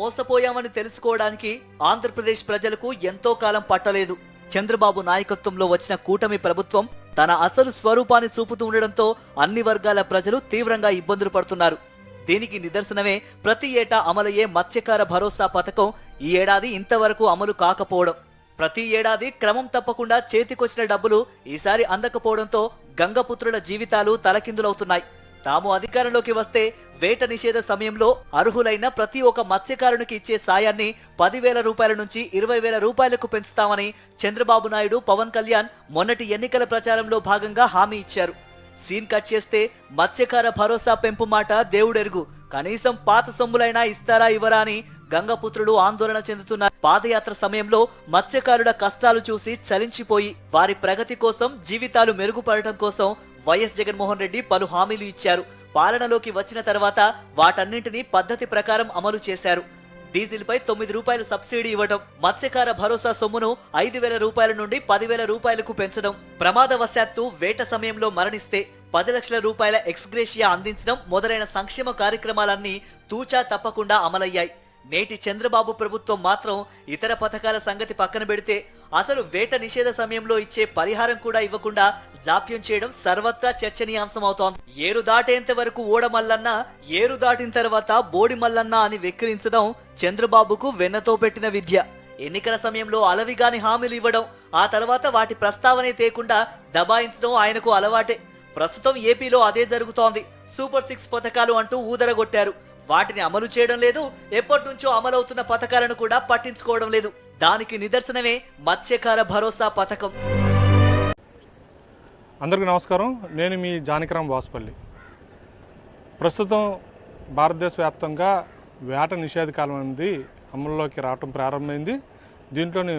మోసపోయామని తెలుసుకోవడానికి ఆంధ్రప్రదేశ్ ప్రజలకు ఎంతో కాలం పట్టలేదు. చంద్రబాబు నాయకత్వంలో వచ్చిన కూటమి ప్రభుత్వం తన అసలు స్వరూపాన్ని చూపుతూ ఉండడంతో అన్ని వర్గాల ప్రజలు తీవ్రంగా ఇబ్బందులు పడుతున్నారు. దీనికి నిదర్శనమే ప్రతి ఏటా అమలయ్యే మత్స్యకార భరోసా పథకం ఈ ఏడాది ఇంతవరకు అమలు కాకపోవడం. ప్రతి ఏడాది క్రమం తప్పకుండా చేతికొచ్చిన డబ్బులు ఈసారి అందకపోవడంతో గంగపుత్రుల జీవితాలు తలకిందులవుతున్నాయి. తాము అధికారంలోకి వస్తే వేట నిషేధ సమయంలో అర్హులైన ప్రతి ఒక్క మత్స్యకారునికి ఇచ్చే సాయాన్ని పదివేల రూపాయల నుంచి ఇరవై వేల రూపాయలకు పెంచుతామని చంద్రబాబు నాయుడు పవన్ కళ్యాణ్ మొన్నటి ఎన్నికల ప్రచారంలో భాగంగా హామీ ఇచ్చారు. సీన్ కట్ చేస్తే మత్స్యకార భరోసా పెంపు మాట దేవుడెరుగు. కనీసం పాత సొమ్ములైనా ఇస్తారా ఇవ్వరా అని గంగపుత్రులు ఆందోళన చెందుతున్న పాదయాత్ర సమయంలో మత్స్యకారుల కష్టాలు చూసి చలించిపోయి వారి ప్రగతి కోసం జీవితాలు మెరుగుపడటం కోసం వైఎస్ జగన్మోహన్ రెడ్డి పలు హామీలు ఇచ్చారు. పాలనలోకి వచ్చిన తర్వాత వాటన్నింటినీ పద్ధతి ప్రకారం అమలు చేశారు. డీజిల్పై తొమ్మిది రూపాయల సబ్సిడీ ఇవ్వడం మత్స్యకార భరోసా సొమ్మును ఐదు వేల రూపాయల నుండి పదివేల రూపాయలకు పెంచడం ప్రమాదవశాత్తు వేట సమయంలో మరణిస్తే పది లక్షల రూపాయల ఎక్స్గ్రేషియా అందించడం మొదలైన సంక్షేమ కార్యక్రమాలన్నీ తూచా తప్పకుండా అమలయ్యాయి. నేటి చంద్రబాబు ప్రభుత్వం మాత్రం ఇతర పథకాల సంగతి పక్కన పెడితే అసలు వేట నిషేధ సమయంలో ఇచ్చే పరిహారం కూడా ఇవ్వకుండా జాప్యం చేయడం సర్వత్రా చర్చనీయాంశం అవుతోంది ఏరు దాటేంత వరకు ఓడమల్లన్న ఏరు దాటిన తర్వాత బోడి మల్లన్న అని వెక్కిరించడం చంద్రబాబుకు వెన్నతో పెట్టిన విద్య. ఎన్నికల సమయంలో అలవిగాని హామీలు ఇవ్వడం ఆ తర్వాత వాటి ప్రస్తావనే తేకుండా దబాయించడం ఆయనకు అలవాటే. ప్రస్తుతం ఏపీలో అదే జరుగుతోంది. సూపర్ సిక్స్ పథకాలు అంటూ ఊదరగొట్టారు. వాటిని అమలు చేయడం లేదు. ఎప్పటి నుంచో అమలవుతున్న పథకాలను కూడా పట్టించుకోవడం లేదు. దానికి నిదర్శనమే మత్స్యకార భరోసా పథకం. అందరికీ నమస్కారం. నేను మీ జానకిరామ్ వాసుపల్లి. ప్రస్తుతం భారతదేశ వ్యాప్తంగా వేట నిషేధ కాలం అనేది అమల్లోకి రావటం ప్రారంభమైంది. దీంట్లోని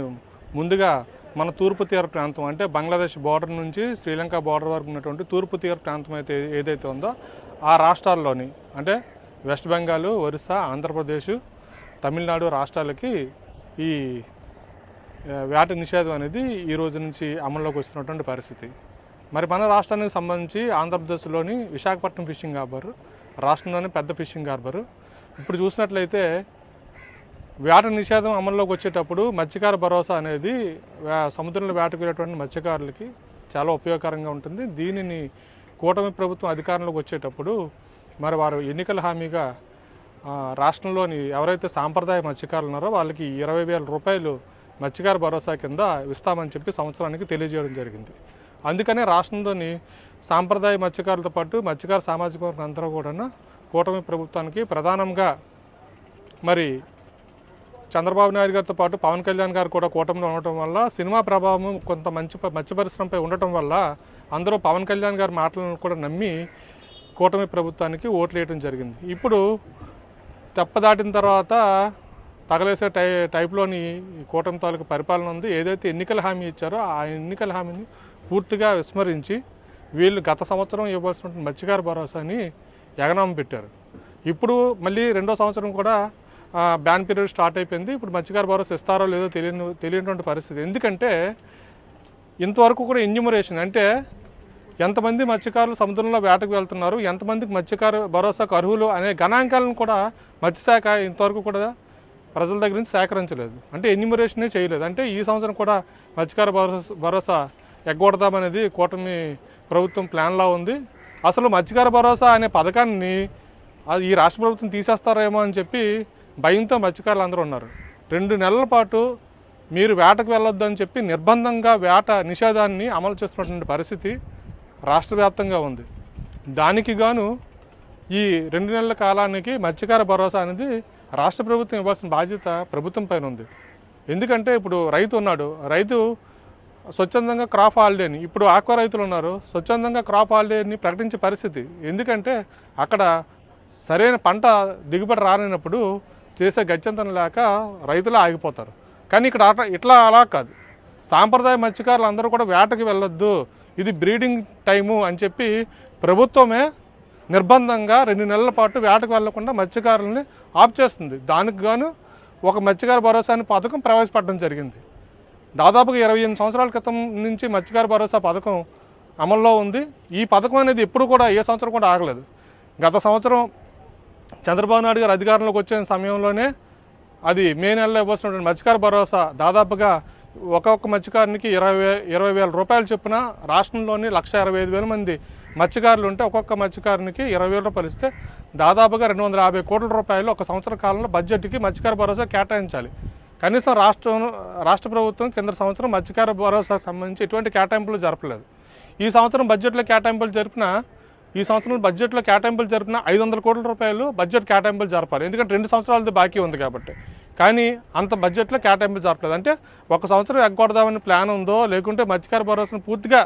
ముందుగా మన తూర్పు తీర ప్రాంతం అంటే బంగ్లాదేశ్ బార్డర్ నుంచి శ్రీలంక బార్డర్ వరకు ఉన్నటువంటి తూర్పు తీర ప్రాంతం అయితే ఏదైతే ఉందో ఆ రాష్ట్రాల్లోని అంటే వెస్ట్ బెంగాల్ ఒరిస్సా ఆంధ్రప్రదేశ్ తమిళనాడు రాష్ట్రాలకి ఈ వేట నిషేధం అనేది ఈ రోజు నుంచి అమల్లోకి వస్తున్నటువంటి పరిస్థితి. మరి మన రాష్ట్రానికి సంబంధించి ఆంధ్రప్రదేశ్లోని విశాఖపట్నం ఫిషింగ్ హార్బర్ రాష్ట్రంలోని పెద్ద ఫిషింగ్ హార్బర్. ఇప్పుడు చూసినట్లయితే వేట నిషేధం అమల్లోకి వచ్చేటప్పుడు మత్స్యకార భరోసా అనేది సముద్రంలో వేటకు వెళ్ళేటువంటి మత్స్యకారులకి చాలా ఉపయోగకరంగా ఉంటుంది. దీనిని కూటమి ప్రభుత్వం అధికారంలోకి వచ్చేటప్పుడు మరి వారు ఎన్నికల హామీగా రాష్ట్రంలోని ఎవరైతే సాంప్రదాయ మత్స్యకారులు ఉన్నారో వాళ్ళకి ఇరవై వేల రూపాయలు మత్స్యకార భరోసా కింద ఇస్తామని చెప్పి సంవత్సరానికి తెలియజేయడం జరిగింది. అందుకనే రాష్ట్రంలోని సాంప్రదాయ మత్స్యకారులతో పాటు మత్స్యకార సామాజిక వర్గం అందరూ కూడా కూటమి ప్రభుత్వానికి ప్రధానంగా మరి చంద్రబాబు నాయుడు గారితో పాటు పవన్ కళ్యాణ్ గారు కూడా కూటమిలో ఉండటం వల్ల సినిమా ప్రభావం కొంత మంచి మత్స్య పరిశ్రమపై ఉండటం వల్ల అందరూ పవన్ కళ్యాణ్ గారి మాటలను కూడా నమ్మి కూటమి ప్రభుత్వానికి ఓట్లు వేయడం జరిగింది. ఇప్పుడు తెప్పదాటిన తర్వాత తగలేసే టై టైప్లోని కూటమి తాలూకు పరిపాలన ఉంది. ఏదైతే ఎన్నికల హామీ ఇచ్చారో ఆ ఎన్నికల హామీని పూర్తిగా విస్మరించి వీళ్ళు గత సంవత్సరం ఇవ్వాల్సిన మత్స్యకార భరోసాని ఎగనామం పెట్టారు. ఇప్పుడు మళ్ళీ రెండో సంవత్సరం కూడా బ్యాన్ పీరియడ్ స్టార్ట్ అయిపోయింది. ఇప్పుడు మత్స్యకార భరోసా ఇస్తారో లేదో తెలియని తెలియనటువంటి పరిస్థితి. ఎందుకంటే ఇంతవరకు కూడా ఎన్యూమరేషన్ అంటే ఎంతమంది మత్స్యకారులు సముద్రంలో వేటకు వెళ్తున్నారు? ఎంతమందికి మత్స్యకారు భరోసాకు అర్హులు? అనే గణాంకాలను కూడా మత్స్యశాఖ ఇంతవరకు కూడా ప్రజల దగ్గర నుంచి సేకరించలేదు. అంటే ఎన్యూమరేషనే చేయలేదు. అంటే ఈ సంవత్సరం కూడా మత్స్యకార భరోసా భరోసా ఎగ్గొడదామనేది కూటమి ప్రభుత్వం ప్లాన్లా ఉంది. అసలు మత్స్యకార భరోసా అనే పథకాన్ని ఈ రాష్ట్ర ప్రభుత్వం తీసేస్తారేమో అని చెప్పి భయంతో మత్స్యకారులు అందరూ ఉన్నారు. రెండు నెలల పాటు మీరు వేటకు వెళ్ళొద్దు అని చెప్పి నిర్బంధంగా వేట నిషేధాన్ని అమలు చేస్తున్నటువంటి పరిస్థితి. రాష్ట్ర వ్యాప్తంగా ఉంది. దానికి గాను ఈ రెండు నెలల కాలానికి మత్స్యకార భరోసా అనేది రాష్ట్ర ప్రభుత్వం ఇవ్వాల్సిన బాధ్యత ప్రభుత్వం పైన ఉంది. ఎందుకంటే ఇప్పుడు రైతు ఉన్నాడు. రైతు స్వచ్ఛందంగా క్రాప్ హాలిడేని ఇప్పుడు ఆక్వా రైతులు ఉన్నారు. స్వచ్ఛందంగా క్రాప్ హాలిడేని ప్రకటించే పరిస్థితి. ఎందుకంటే అక్కడ సరైన పంట దిగుబడి రానప్పుడు చేసే గత్యంతరం లేక రైతులు ఆగిపోతారు. కానీ ఇక్కడ ఇట్లా అలా కాదు. సాంప్రదాయ మత్స్యకారులు అందరూ కూడా వేటకి వెళ్ళొద్దు. ఇది బ్రీడింగ్ టైము అని చెప్పి ప్రభుత్వమే నిర్బంధంగా రెండు నెలల పాటు వేటకు వెళ్ళకుండా మత్స్యకారులని ఆఫ్ చేస్తుంది. దానికి గాను ఒక మత్స్యకార భరోసా అనే పథకం ప్రవేశపెట్టడం జరిగింది. దాదాపుగా ఇరవై ఎనిమిది సంవత్సరాల క్రితం నుంచి మత్స్యకార భరోసా పథకం అమల్లో ఉంది. ఈ పథకం అనేది ఎప్పుడు కూడా ఏ సంవత్సరం కూడా ఆగలేదు. గత సంవత్సరం చంద్రబాబు నాయుడు గారు అధికారంలోకి వచ్చిన సమయంలోనే అది మే నెలలో ఇవ్వాల్సినటువంటి మత్స్యకార భరోసా దాదాపుగా ఒక్కొక్క మత్స్యకారునికి ఇరవై ఇరవై వేల రూపాయలు చొప్పున రాష్ట్రంలోని లక్ష ఇరవై ఐదు వేల మంది మత్స్యకారులు ఉంటే ఒక్కొక్క మత్స్యకారునికి ఇరవై వేల రూపాయలు ఇస్తే దాదాపుగా రెండు వందల యాభై కోట్ల రూపాయలు ఒక సంవత్సర కాలంలో బడ్జెట్కి మత్స్యకార భరోసా కేటాయించాలి. కనీసం రాష్ట్రం రాష్ట్ర ప్రభుత్వం కింద సంవత్సరం మత్స్యకార భరోసాకు సంబంధించి ఎటువంటి కేటాయింపులు జరపలేదు. ఈ సంవత్సరం బడ్జెట్లో కేటాయింపులు జరిపిన ఈ సంవత్సరం బడ్జెట్లో కేటాయింపులు జరిపిన ఐదు వందల కోట్ల రూపాయలు బడ్జెట్ కేటాయింపులు జరపాలి. ఎందుకంటే రెండు సంవత్సరాలది బాకీ ఉంది కాబట్టి. కానీ అంత బడ్జెట్లో కేటాయింపు జరపలేదు. అంటే ఒక సంవత్సరం ఎగ్గొడదామని ప్లాన్ ఉందో లేకుంటే మత్స్యకార భరోసాను పూర్తిగా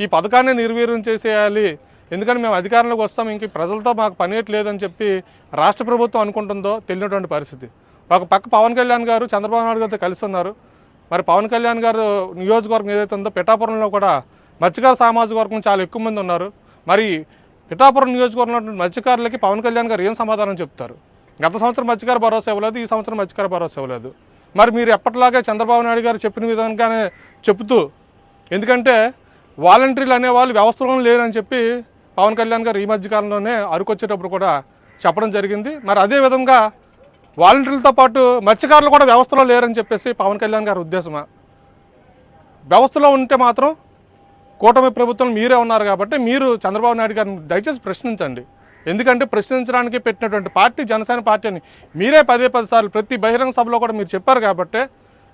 ఈ పథకాన్ని నిర్వీర్యం చేసేయాలి. ఎందుకంటే మేము అధికారంలోకి వస్తాం ఇంక ప్రజలతో మాకు పనియట్లేదని చెప్పి రాష్ట్ర ప్రభుత్వం అనుకుంటుందో తెలియనటువంటి పరిస్థితి. ఒక పక్క పవన్ కళ్యాణ్ గారు చంద్రబాబు నాయుడు గారితో కలిసి ఉన్నారు. మరి పవన్ కళ్యాణ్ గారు నియోజకవర్గం ఏదైతే ఉందో పిఠాపురంలో కూడా మత్స్యకార సామాజిక వర్గం చాలా ఎక్కువ మంది ఉన్నారు. మరి పిఠాపురం నియోజకవర్గంలో మత్స్యకారులకి పవన్ కళ్యాణ్ గారు ఏం సమాధానం చెప్తారు? గత సంవత్సరం మత్స్యకార భరోసా ఇవ్వలేదు ఈ సంవత్సరం మత్స్యకార భరోసా ఇవ్వలేదు. మరి మీరు ఎప్పటిలాగే చంద్రబాబు నాయుడు గారు చెప్పిన విధంగానే చెప్తూ ఎందుకంటే వాలంటీర్లు అనేవాళ్ళు వ్యవస్థలో లేరని చెప్పి పవన్ కళ్యాణ్ గారు ఈ మధ్యకాలంలోనే అరుకొచ్చేటప్పుడు కూడా చెప్పడం జరిగింది. మరి అదే విధంగా వాలంటీర్లతో పాటు మత్స్యకారులు కూడా వ్యవస్థలో లేరని చెప్పేసి పవన్ కళ్యాణ్ గారి ఉద్దేశమా? వ్యవస్థలో ఉంటే మాత్రం కూటమి ప్రభుత్వం మీరే ఉన్నారు కాబట్టి మీరు చంద్రబాబు నాయుడు గారిని దయచేసి ప్రశ్నించండి. ఎందుకంటే ప్రశ్నించడానికి పెట్టినటువంటి పార్టీ జనసేన పార్టీ అని మీరే పదే పది సార్లు ప్రతి బహిరంగ సభలో కూడా మీరు చెప్పారు కాబట్టి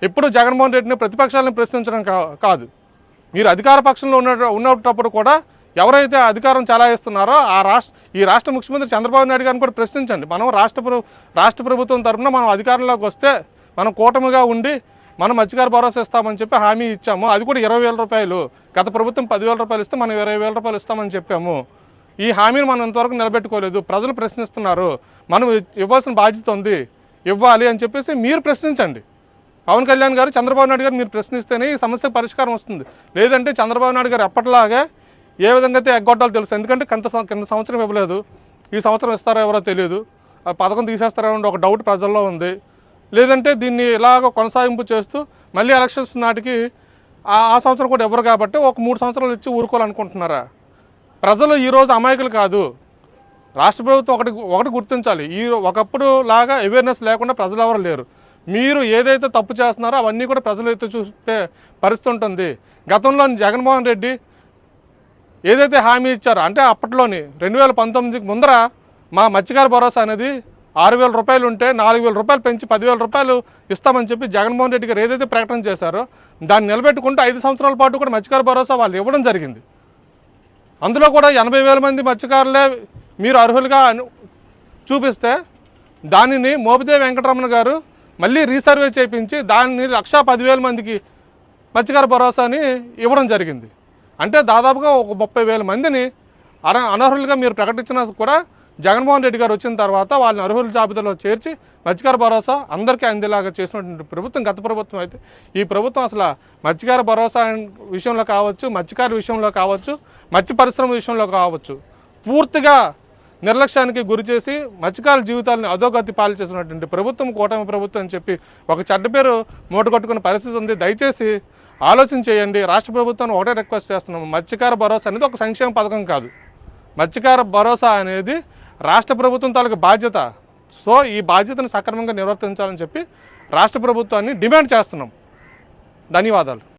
ఎప్పుడు జగన్మోహన్ రెడ్డిని ప్రతిపక్షాలను ప్రశ్నించడం కా- కాదు. మీరు అధికార పక్షంలో ఉన్న ఉన్నప్పుడు కూడా ఎవరైతే అధికారం చలాయిస్తున్నారో ఆ రాష్ట్ర ఈ రాష్ట్ర ముఖ్యమంత్రి చంద్రబాబు నాయుడు గారిని కూడా ప్రశ్నించండి. మనం రాష్ట్ర రాష్ట్ర ప్రభుత్వం తరఫున మనం అధికారంలోకి వస్తే మనం కూటమిగా ఉండి మనం మత్స్యకార భరోసా ఇస్తామని చెప్పి హామీ ఇచ్చాము. అది కూడా ఇరవై వేల రూపాయలు. గత ప్రభుత్వం పదివేల రూపాయలు ఇస్తే మనం ఇరవై వేల రూపాయలు ఇస్తామని చెప్పాము. ఈ హామీని మనం ఇంతవరకు నిలబెట్టుకోలేదు. ప్రజలు ప్రశ్నిస్తున్నారు. మనం ఇవ్వాల్సిన బాధ్యత ఉంది. ఇవ్వాలి అని చెప్పేసి మీరు ప్రశ్నించండి. పవన్ కళ్యాణ్ గారు చంద్రబాబు నాయుడు గారు మీరు ప్రశ్నిస్తేనే ఈ సమస్యకు పరిష్కారం వస్తుంది. లేదంటే చంద్రబాబు నాయుడు గారు ఎప్పటిలాగే ఏ విధంగా అయితే ఎగ్గొట్టాలో తెలుసు. ఎందుకంటే కింద సం- కింద సంవత్సరం ఇవ్వలేదు. ఈ సంవత్సరం ఇస్తారో ఎవరో తెలియదు. ఆ పథకం తీసేస్తారో ఒక డౌట్ ప్రజల్లో ఉంది. లేదంటే దీన్ని ఇలాగ కొనసాగింపు చేస్తూ మళ్ళీ ఎలక్షన్స్ నాటికి ఆ ఆ సంవత్సరం కూడా ఎవరు కాబట్టి ఒక మూడు సంవత్సరాలు ఇచ్చి ఊరుకోవాలనుకుంటున్నారా? ప్రజలు ఈరోజు అమాయకులు కాదు. రాష్ట్ర ప్రభుత్వం ఒకటి ఒకటి గుర్తించాలి. ఈ ఒకప్పుడు లాగా అవేర్నెస్ లేకుండా ప్రజలు ఎవరు లేరు. మీరు ఏదైతే తప్పు చేస్తున్నారో అవన్నీ కూడా ప్రజలు అయితే చూస్తే పరిస్థితి ఉంటుంది. గతంలో జగన్మోహన్ రెడ్డి ఏదైతే హామీ ఇచ్చారో అంటే అప్పట్లోని రెండు వేల పంతొమ్మిదికి ముందర మా మత్స్యకార భరోసా అనేది ఆరు వేల రూపాయలు ఉంటే నాలుగు వేల రూపాయలు పెంచి పదివేల రూపాయలు ఇస్తామని చెప్పి జగన్మోహన్ రెడ్డి గారు ఏదైతే ప్రకటన చేశారో దాన్ని నిలబెట్టుకుంటూ ఐదు సంవత్సరాల పాటు కూడా మత్స్యకార భరోసా వాళ్ళు ఇవ్వడం జరిగింది. అందులో కూడా ఎనభై వేల మంది మత్స్యకారులే మీరు అర్హులుగా చూపిస్తే దానిని మోపిదేవి వెంకటరమణ గారు మళ్ళీ రీసర్వే చేయించి దాన్ని లక్షా పదివేల మందికి మత్స్యకార భరోసాని ఇవ్వడం జరిగింది. అంటే దాదాపుగా ఒక ముప్పై వేల మందిని అన అనర్హులుగా మీరు ప్రకటించినా కూడా జగన్మోహన్ రెడ్డి గారు వచ్చిన తర్వాత వాళ్ళని అర్హుల జాబితాలో చేర్చి మత్స్యకార భరోసా అందరికీ అందేలాగా చేసినటువంటి ప్రభుత్వం గత ప్రభుత్వం అయితే. ఈ ప్రభుత్వం అసలు మత్స్యకార భరోసా విషయంలో కావచ్చు మత్స్యకారుల విషయంలో కావచ్చు మత్స్య పరిశ్రమ విషయంలో కావచ్చు పూర్తిగా నిర్లక్ష్యానికి గురి చేసి మత్స్యకారుల జీవితాలను అధోగతి పాలు చేసినటువంటి ప్రభుత్వం కూటమి ప్రభుత్వం అని చెప్పి ఒక చెడ్డ పేరు మూటగొట్టుకున్న పరిస్థితి ఉంది. దయచేసి ఆలోచన చేయండి. రాష్ట్ర ప్రభుత్వాన్ని ఒకటే రిక్వెస్ట్ చేస్తున్నాము. మత్స్యకార భరోసా అనేది ఒక సంక్షేమ పథకం కాదు. మత్స్యకార భరోసా అనేది రాష్ట్ర ప్రభుత్వం తాలూకు బాధ్యత. సో ఈ బాధ్యతను సక్రమంగా నిర్వర్తించాలని చెప్పి రాష్ట్ర ప్రభుత్వాన్ని డిమాండ్ చేస్తున్నాం. ధన్యవాదాలు.